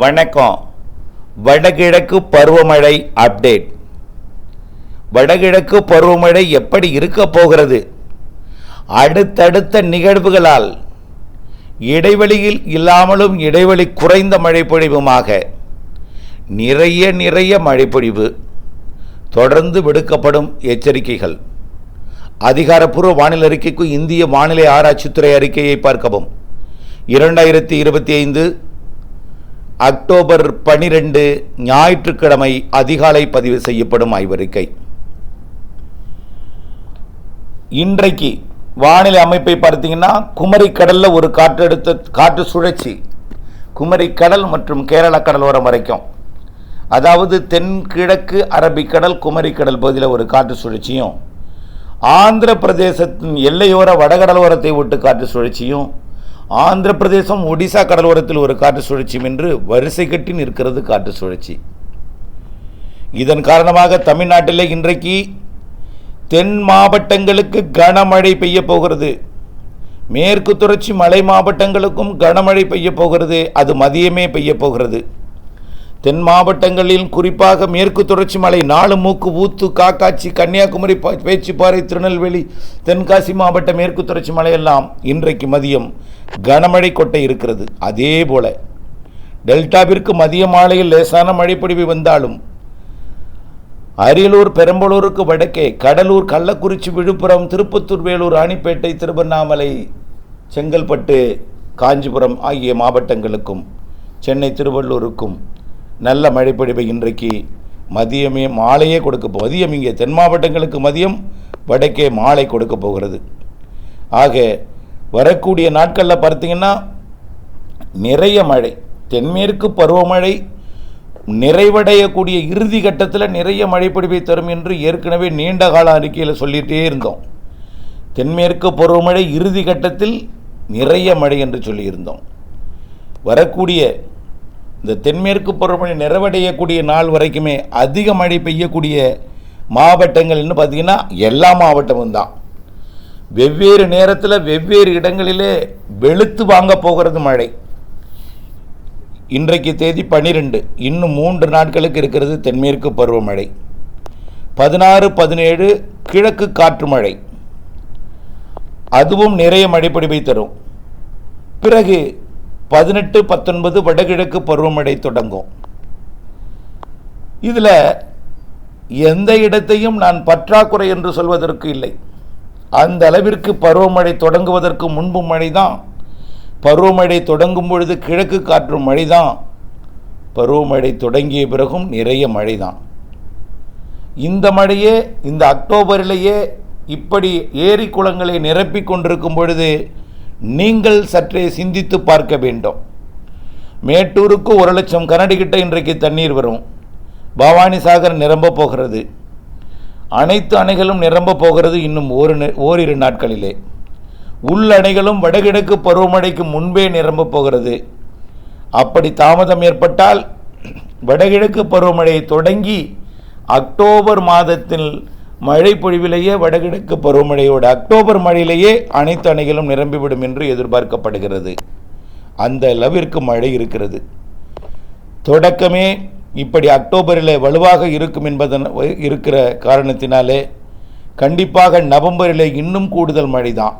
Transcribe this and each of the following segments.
வணக்கம். வடகிழக்கு பருவமழை அப்டேட் வடகிழக்கு பருவமழை எப்படி இருக்க போகிறது? அடுத்தடுத்த நிகழ்வுகளால். இடைவெளியில் இல்லாமலும் இடைவெளி குறைந்த மழை பொழிவுமாக. நிறைய நிறைய மழைப்பொழிவு தொடர்ந்து விடுக்கப்படும் எச்சரிக்கைகள். அதிகாரப்பூர்வ வானிலை அறிக்கைக்கு இந்திய வானிலை ஆராய்ச்சித்துறை அறிக்கையை பார்க்கவும். இரண்டாயிரத்தி இருபத்தி ஐந்து அக்டோபர் பனிரெண்டு ஞாயிற்றுக்கிழமை அதிகாலை பதிவு செய்யப்படும் ஆய்வறிக்கை. இன்றைக்கு வானிலை அமைப்பை பார்த்தீங்கன்னா குமரி கடலில் ஒரு காற்றெடுத்த காற்று சுழற்சி. குமரி கடல் மற்றும் கேரள கடலோரம் வரைக்கும். அதாவது தென்கிழக்கு அரபிக்கடல் குமரி கடல் பகுதியில் ஒரு காற்று சுழற்சியும் ஆந்திர பிரதேசத்தின் எல்லையோர வடகடலோரத்தை விட்டு காற்று சுழற்சியும் ஆந்திர பிரதேசம் ஒடிசா கடலோரத்தில் ஒரு காற்று சுழற்சி என்று வரிசை கட்டி நிற்கிறது காற்று சுழற்சி. இதன் காரணமாக தமிழ்நாட்டிலே இன்றைக்கு தென் மாவட்டங்களுக்கு கனமழை பெய்ய போகிறது. மேற்கு தொடர்ச்சி மலை மாவட்டங்களுக்கும் கனமழை பெய்ய போகிறது. அது மதியமே பெய்ய போகிறது. தென் மாவட்டங்களில் குறிப்பாக மேற்கு தொடர்ச்சி மலை நாலு மூக்கு ஊத்து காக்காட்சி கன்னியாகுமரி பேச்சுப்பாறை திருநெல்வேலி தென்காசி மாவட்ட மேற்கு தொடர்ச்சி மலையெல்லாம் இன்றைக்கு மதியம் கனமழை கொட்டை இருக்கிறது. அதே போல டெல்டாவிற்கு மதிய மாலையில் லேசான மழைப்பொழிவு வந்தாலும் அரியலூர் பெரம்பலூருக்கு வடக்கே கடலூர் கள்ளக்குறிச்சி விழுப்புரம் திருப்பத்தூர் வேலூர் ராணிப்பேட்டை திருவண்ணாமலை செங்கல்பட்டு காஞ்சிபுரம் ஆகிய மாவட்டங்களுக்கும் சென்னை திருவள்ளூருக்கும் நல்ல மழைப்பொழிவை இன்றைக்கு மதியமே மாலையே கொடுக்க போ மதியம் இங்கே தென் மாவட்டங்களுக்கு மதியம் வடக்கே மாலை கொடுக்க போகிறது. ஆக வரக்கூடிய நாட்களில் பார்த்தீங்கன்னா நிறைய மழை தென்மேற்கு பருவமழை நிறைவடையக்கூடிய இறுதி கட்டத்தில் நிறைய மழைப்பொழிவை தரும் என்று ஏற்கனவே நீண்ட கால அறிக்கையில் சொல்லிகிட்டே இருந்தோம். தென்மேற்கு பருவமழை இறுதி கட்டத்தில் நிறைய மழை என்று சொல்லியிருந்தோம். வரக்கூடிய இந்த தென்மேற்கு பருவமழை நிறைவடையக்கூடிய நாள் வரைக்குமே அதிக மழை பெய்யக்கூடிய மாவட்டங்கள்னு பார்த்தீங்கன்னா எல்லா மாவட்டமும் தான். வெவ்வேறு நேரத்தில் வெவ்வேறு இடங்களிலே வெளுத்து வாங்க போகிறது மழை. இன்றைக்கு தேதி பன்னிரெண்டு இன்னும் மூன்று நாட்களுக்கு இருக்கிறது தென்மேற்கு பருவமழை. பதினாறு பதினேழு கிழக்கு காற்று மழை. அதுவும் நிறைய மழைப்பொழிவை தரும். பிறகு பதினெட்டு பத்தொன்பது வடகிழக்கு பருவமழை தொடங்கும். இதில் எந்த இடத்தையும் நான் பற்றாக்குறை என்று சொல்வதற்கு இல்லை. அந்த அளவிற்கு பருவமழை தொடங்குவதற்கு முன்பு மழை தான் பருவமழை தொடங்கும் பொழுது கிழக்கு காற்று மழை தான் பருவமழை தொடங்கிய பிறகும் நிறைய மழை தான் இந்த மழையே இந்த அக்டோபரிலேயே இப்படி ஏரி குளங்களை நிரப்பிக் கொண்டிருக்கும் பொழுது நீங்கள் சற்றே சிந்தித்து பார்க்க வேண்டும். மேட்டூருக்கு ஒரு லட்சம் கனடிக்கிட்ட இன்றைக்கு தண்ணீர் வரும். பவானி சாகர் நிரம்ப போகிறது. அனைத்து அணைகளும் நிரம்ப போகிறது இன்னும் ஒரு ஓரிரு நாட்களிலே. உள் அணைகளும் வடகிழக்கு பருவமழைக்கு முன்பே நிரம்ப போகிறது. அப்படி தாமதம் ஏற்பட்டால் வடகிழக்கு பருவமழை தொடங்கி அக்டோபர் மாதத்தில் மழை பொழிவிலேயே வடகிழக்கு பருவமழையோட அக்டோபர் மழையிலேயே அனைத்து அணைகளும் நிரம்பிவிடும் என்று எதிர்பார்க்கப்படுகிறது. அந்த அளவிற்கு மழை இருக்கிறது. தொடக்கமே இப்படி அக்டோபரில் வலுவாக இருக்கும் என்பதன் இருக்கிற காரணத்தினாலே கண்டிப்பாக நவம்பரிலே இன்னும் கூடுதல் மழை தான்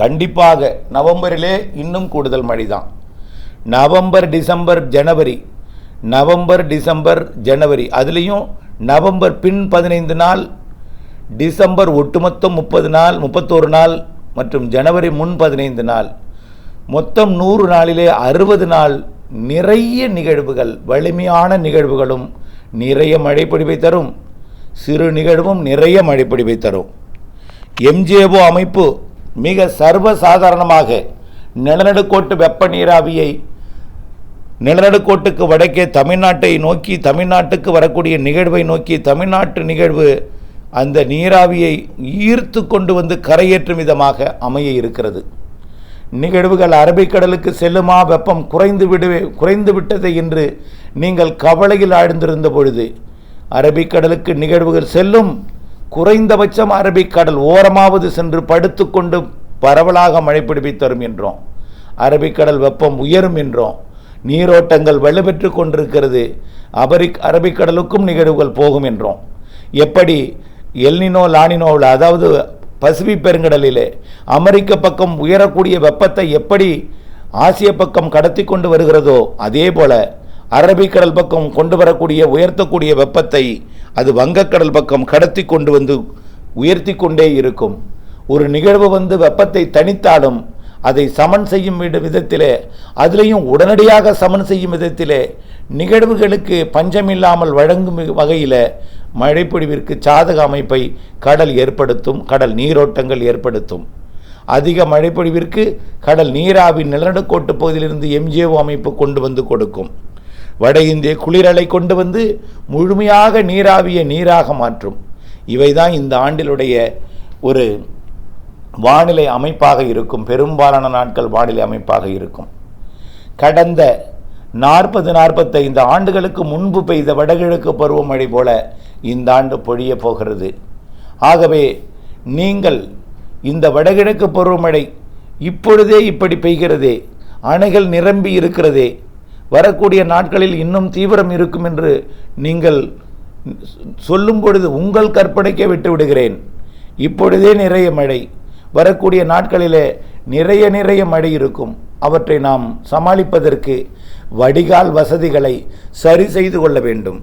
கண்டிப்பாக நவம்பரிலே இன்னும் கூடுதல் மழை தான் நவம்பர் டிசம்பர் ஜனவரி நவம்பர் டிசம்பர் ஜனவரி. அதுலேயும் நவம்பர் பின் பதினைந்து நாள் டிசம்பர் ஒட்டுமொத்தம் முப்பது நாள் முப்பத்தோரு நாள் மற்றும் ஜனவரி முன் பதினைந்து நாள். மொத்தம் நூறு நாளிலே அறுபது நாள் நிறைய நிகழ்வுகள் வலிமையான நிகழ்வுகளும் நிறைய மழைப்பொழிவை தரும். சிறு நிகழ்வும் நிறைய மழைப்பொழிவை தரும். எம்ஜேஓ அமைப்பு மிக சர்வசாதாரணமாக நிலநடுக்கோட்டு வெப்ப நீராவியை நிலநடுக்கோட்டுக்கு வடக்கே தமிழ்நாட்டை நோக்கி தமிழ்நாட்டுக்கு வரக்கூடிய நிகழ்வை நோக்கி தமிழ்நாட்டு நிகழ்வு அந்த நீராவியை ஈர்த்து கொண்டு வந்து கரையேற்றும் விதமாக அமைய இருக்கிறது. நிகழ்வுகள் அரபிக்கடலுக்கு செல்லுமா? வெப்பம் குறைந்து விடுவே குறைந்து விட்டது என்று நீங்கள் கவலையில் ஆழ்ந்திருந்த பொழுது அரபிக்கடலுக்கு நிகழ்வுகள் செல்லும் குறைந்தபட்சம் அரபிக்கடல் ஓரமாவது சென்று படுத்துக்கொண்டு பரவலாக மழை பிடிப்பை தரும் என்றோம். அரபிக்கடல் வெப்பம் உயரும் என்றோம். நீரோட்டங்கள் வலுப்பெற்று கொண்டிருக்கிறது. அபரிக் அரபிக்கடலுக்கும் நிகழ்வுகள் போகும் என்றோம். எப்படி? எல்னினோ லானினோவில் அதாவது பசிபிக் பெருங்கடலிலே அமெரிக்க பக்கம் உயரக்கூடிய வெப்பத்தை எப்படி ஆசிய பக்கம் கடத்தி கொண்டு வருகிறதோ அதே போல அரபிக்கடல் பக்கம் கொண்டு வரக்கூடிய உயர்த்தக்கூடிய வெப்பத்தை அது வங்கக்கடல் பக்கம் கடத்தி கொண்டு வந்து உயர்த்தி கொண்டே இருக்கும். ஒரு நிகழ்வு வந்து வெப்பத்தை தனித்தாலும் அதை சமன் செய்யும் விட- விதத்திலே அதிலையும் உடனடியாக சமன் செய்யும் விதத்திலே நிகழ்வுகளுக்கு பஞ்சமில்லாமல் வழங்கும் வகையில் மழைப்பொழிவிற்கு சாதக அமைப்பை கடல் ஏற்படுத்தும் கடல் நீரோட்டங்கள் ஏற்படுத்தும். அதிக மழைப்பொழிவிற்கு கடல் நீராவின் நிலநடுக்கோட்டு பகுதியிலிருந்து எம்ஜிஓ அமைப்பு கொண்டு வந்து கொடுக்கும். வட இந்திய குளிரலை கொண்டு வந்து முழுமையாக நீராவிய நீராக மாற்றும். இவைதான் இந்த ஆண்டிலுடைய ஒரு வானிலை அமைப்பாக இருக்கும். பெரும்பாலான நாட்கள் வானிலை அமைப்பாக இருக்கும். கடந்த நாற்பது நாற்பத்தைந்து ஆண்டுகளுக்கு முன்பு பெய்த வடகிழக்கு பருவமழை போல இந்த ஆண்டு பொழிய போகிறது. ஆகவே நீங்கள் இந்த வடகிழக்கு பருவமழை இப்பொழுதே இப்படி பெய்கிறதே அணைகள் நிரம்பி இருக்கிறதே வரக்கூடிய நாட்களில் இன்னும் தீவிரம் இருக்கும் என்று நீங்கள் சொல்லும் பொழுது உங்கள் கற்பனைக்கே விட்டு விடுகிறேன். இப்பொழுதே நிறைய மழை வரக்கூடிய நாட்களிலே நிறைய நிறைய மழை இருக்கும். அவற்றை நாம் சமாளிப்பதற்கு வடிகால் வசதிகளை சரி செய்து கொள்ள வேண்டும்.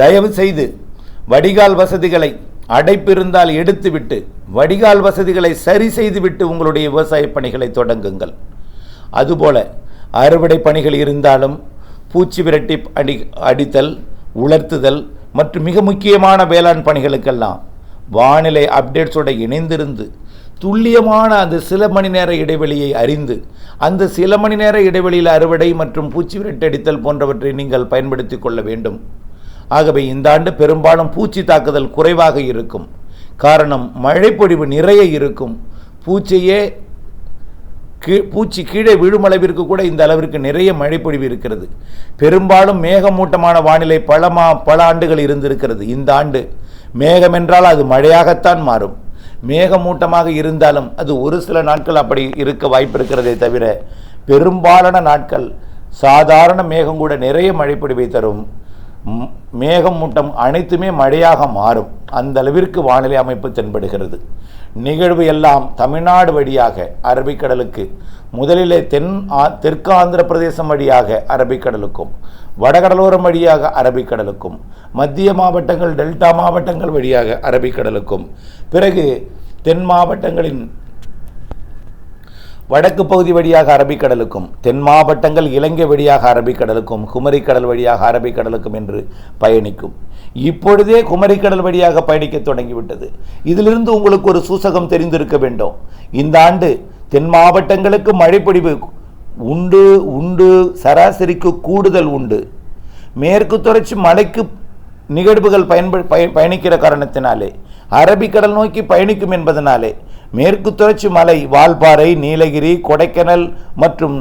தயவு செய்து வடிகால் வசதிகளை அடைப்பிருந்தால் எடுத்துவிட்டு வடிகால் வசதிகளை சரி செய்துவிட்டு உங்களுடைய விவசாய பணிகளை தொடங்குங்கள். அதுபோல அறுவடை பணிகள் இருந்தாலும் பூச்சி விரட்டி அடி அடித்தல் உலர்த்துதல் மற்றும் மிக முக்கியமான வேளாண் பணிகளுக்கெல்லாம் வானிலை அப்டேட்ஸோட இணைந்திருந்து துல்லியமான அந்த சில மணி நேர இடைவெளியை அறிந்து அந்த சில மணி நேர இடைவெளியில் அறுவடை மற்றும் பூச்சி விரட்டடித்தல் போன்றவற்றை நீங்கள் பயன்படுத்தி கொள்ள வேண்டும். ஆகவே இந்த ஆண்டு பெரும்பாலும் பூச்சி தாக்குதல் குறைவாக இருக்கும். காரணம் மழைப்பொழிவு நிறைய இருக்கும். பூச்சியே கீ பூச்சி கீழே விழும் அளவிற்கு கூட இந்த அளவிற்கு நிறைய மழைப்பொழிவு இருக்கிறது. பெரும்பாலும் மேகமூட்டமான வானிலை பல மா பல ஆண்டுகள் இருந்திருக்கிறது. இந்த ஆண்டு மேகம் என்றால் அது மழையாகத்தான் மாறும். மேகமூட்டமாக இருந்தாலும் அது ஒரு சில நாட்கள் அப்படி இருக்க வாய்ப்பு இருக்கிறதே தவிர பெரும்பாலான நாட்கள் சாதாரண மேகம் கூட நிறைய மழைப்பொழிவை தரும். மேகம் மூட்டம் அனைத்துமே மழையாக மாறும். அந்த அளவிற்கு வானிலை அமைப்பு தென்படுகிறது. நிகழ்வு எல்லாம் தமிழ்நாடு வழியாக அரபிக்கடலுக்கு முதலிலே தென் ஆ தெற்கு ஆந்திர பிரதேசம் வழியாக அரபிக்கடலுக்கும் வடகடலோரம் வழியாக அரபிக்கடலுக்கும் மத்திய மாவட்டங்கள் டெல்டா மாவட்டங்கள் வழியாக அரபிக்கடலுக்கும் பிறகு தென் மாவட்டங்களின் வடக்கு பகுதி வழியாக அரபிக்கடலுக்கும் தென் மாவட்டங்கள் இலங்கை வழியாக அரபிக்கடலுக்கும் குமரிக்கடல் வழியாக அரபிக்கடலுக்கும் என்று பயணிக்கும். இப்பொழுதே குமரிக்கடல் வழியாக பயணிக்க தொடங்கிவிட்டது. இதிலிருந்து உங்களுக்கு ஒரு சூசகம் தெரிந்திருக்க வேண்டும். இந்த ஆண்டு தென் மாவட்டங்களுக்கு மழைப்பொழிவு உண்டு உண்டு சராசரிக்கு கூடுதல் உண்டு. மேற்கு தொடர்ச்சி மலைக்கு நிகழ்வுகள் பயன்ப பய பயணிக்கிற காரணத்தினாலே அரபிக்கடல் நோக்கி பயணிக்கும் என்பதனாலே மேற்கு தொடர்ச்சி மலை வால்பாறை நீலகிரி கொடைக்கானல் மற்றும்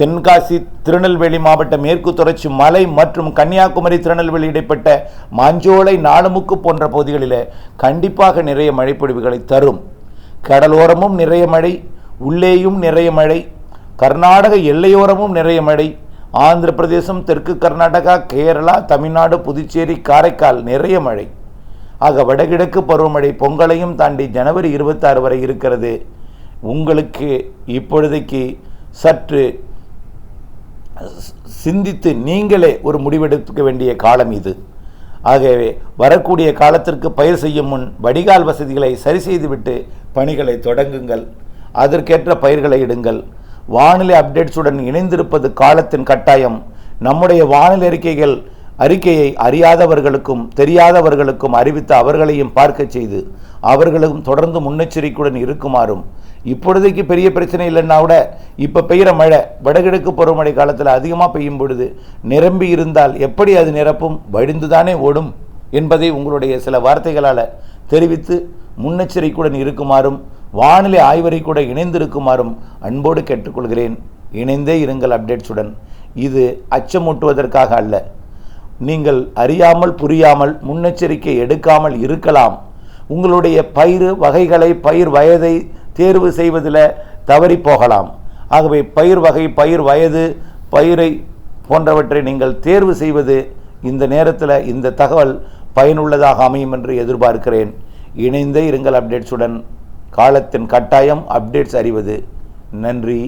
தென்காசி திருநெல்வேலி மாவட்ட மேற்கு தொடர்ச்சி மலை மற்றும் கன்னியாகுமரி திருநெல்வேலி இடைப்பட்ட மாஞ்சோலை நாலுமுக்கு போன்ற பகுதிகளில் கண்டிப்பாக நிறைய மழைப்பொழிவுகளை தரும். கடலோரமும் நிறைய மழை உள்ளேயும் நிறைய மழை கர்நாடக எல்லையோரமும் நிறைய மழை ஆந்திர பிரதேசம் தெற்கு கர்நாடகா கேரளா தமிழ்நாடு புதுச்சேரி காரைக்கால் நிறைய மழை. ஆக வடகிழக்கு பருவமழை பொங்கலையும் தாண்டி ஜனவரி இருபத்தாறு வரை இருக்கிறது. உங்களுக்கு இப்பொழுதைக்கு சற்று சிந்தித்து நீங்களே ஒரு முடிவெடுக்க வேண்டிய காலம் இது. ஆகவே வரக்கூடிய காலத்திற்கு பயிர் செய்யும் முன் வடிகால் வசதிகளை சரி செய்துவிட்டு பணிகளை தொடங்குங்கள். அதற்கேற்ற பயிர்களை இடுங்கள். வானிலை அப்டேட்ஸுடன் இணைந்திருப்பது காலத்தின் கட்டாயம். நம்முடைய வானிலை அறிக்கைகள் அறிக்கையை அறியாதவர்களுக்கும் தெரியாதவர்களுக்கும் அறிவித்து அவர்களையும் பார்க்கச் செய்து அவர்களும் தொடர்ந்து முன்னெச்சரிக்கையுடன் இருக்குமாறும் இப்பொழுதைக்கு பெரிய பிரச்சனை இல்லைன்னா கூட இப்போ பெய்கிற மழை வடகிழக்கு பருவமழை காலத்தில் அதிகமாக பெய்யும் பொழுது நிரம்பி இருந்தால் எப்படி அது நிரப்பும்? வடிந்துதானே ஓடும்? என்பதை உங்களுடைய சில வார்த்தைகளால் தெரிவித்து முன்னெச்சரிக்கையுடன் இருக்குமாறும் வானிலை ஆய்வறை கூட இணைந்திருக்குமாறும் அன்போடு கேட்டுக்கொள்கிறேன். இணைந்தே இருங்கள் அப்டேட்ஸுடன். இது அச்சமூட்டுவதற்காக அல்ல. நீங்கள் அறியாமல் புரியாமல் முன்னெச்சரிக்கை எடுக்காமல் இருக்கலாம். உங்களுடைய பயிர் வகைகளை பயிர் வயதை தேர்வு செய்வதில் தவறி போகலாம். ஆகவே பயிர் வகை பயிர் வயது பயிரை போன்றவற்றை நீங்கள் தேர்வு செய்வது இந்த நேரத்தில் இந்த தகவல் பயனுள்ளதாக அமையும் என்று எதிர்பார்க்கிறேன். இணைந்தே இருங்கள் அப்டேட்ஸுடன். காலத்தின் கட்டாயம் அப்டேட்ஸ் அறிவது. நன்றி.